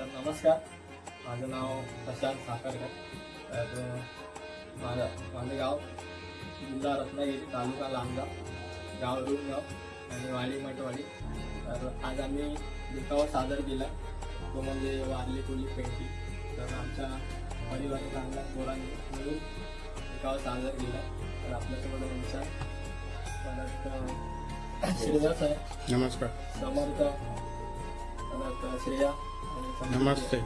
तर नमस्कार. माझं नाव प्रशांत साखरकर. माझं माझं गाव जिल्हा रत्नागिरी तालुका लांबगाव गाव रुळगाव आणि वाली मटवाडी. तर आज आम्ही देखावा सादर केला. तो म्हणजे वारली कोली पेंटी. तर आमच्या परिवारात चांगला पोरांनी मिळून देखावा सादर केला. तर आपल्यासोबत विचार परत श्रीधर आहे नमस्कार. समर्थ श्रेया नमस्ते.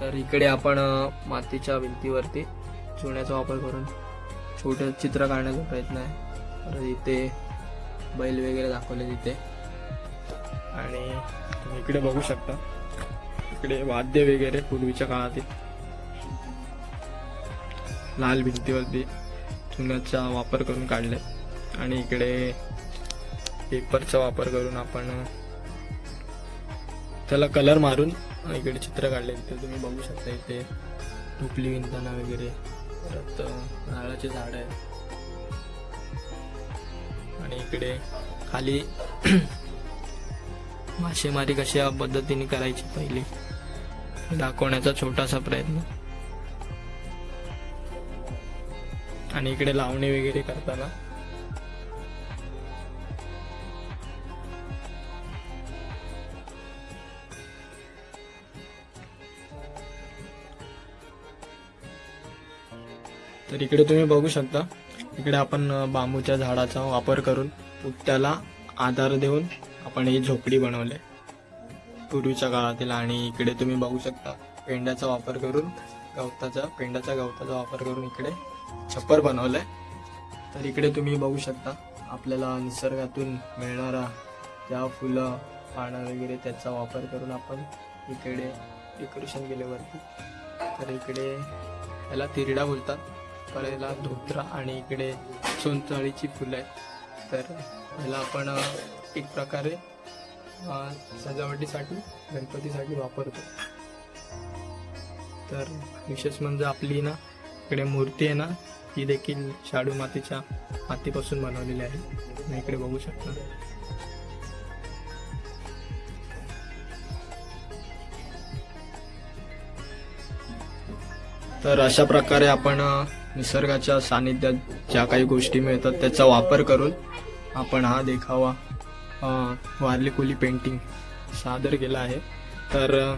तर इकडे आपण मातीच्या भिंतीवरती चुन्याचा वापर करून छोटं चित्र काढण्याचा प्रयत्न आहे. तर इथे बैल वगैरे दाखवले तिथे. आणि तुम्ही इकडे बघू शकता. इकडे वाद्य वगैरे पूर्वीच्या काळातील लाल भिंतीवरती चुन्याचा वापर करून काढले. आणि इकडे पेपरचा वापर करून आपण त्याला कलर मारून इकडे चित्र काढले. ते तुम्ही बघू शकता इथे टोपली विणताना वगैरे. परत नारळाचे झाड आहे आणि इकडे खाली मासेमारी कशा पद्धतीने करायची पहिली दाखवण्याचा छोटासा प्रयत्न. आणि इकडे लावणी वगैरे करताना तर इकडे तुम्ही बघू शकता. इकडे आपण बांबूच्या झाडाचा वापर करून त्याला आधार देऊन आपण ही झोपडी बनवले पूर्वीच्या काळातील आणि इकडे तुम्ही बघू शकता पेंड्याचा वापर करून गवताचा पेंड्याचा गवताचा वापर करून इकडे छप्पर बनवलंय तर इकडे तुम्ही बघू शकता आपल्याला निसर्गातून मिळणारा त्या फुलं पानं वगैरे त्याचा वापर करून आपण इकडे डेकोरेशन केले वरती तर इकडे याला तिरडा बोलतात. तर धोत्रा आणि इकडे सोनचाळीची फुलं आहेत. तर याला आपण एक प्रकारे सजावटीसाठी गणपतीसाठी वापरतो. तर विशेष म्हणजे आपली ना इकडे मूर्ती आहे ना ती देखील शाडू मातीच्या मातीपासून बनवलेली आहे. इकडे बघू शकता. तर अशा प्रकारे आपण निसर्गाच्या सानिध्यात ज्या काही गोष्टी मिळतात त्याचा वापर करून आपण हा देखावा वारली कोली पेंटिंग सादर केला आहे. तर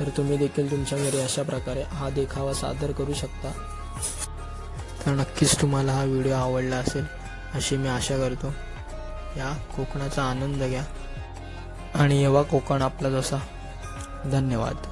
तर तुम्ही देखील तुमच्या घरी अशा प्रकारे हा देखावा सादर करू शकता. तर नक्कीच तुम्हाला हा व्हिडिओ आवडला असेल अशी मी आशा करतो. या कोकणाचा आनंद घ्या. आणि येवा कोकण आपला जसा. धन्यवाद.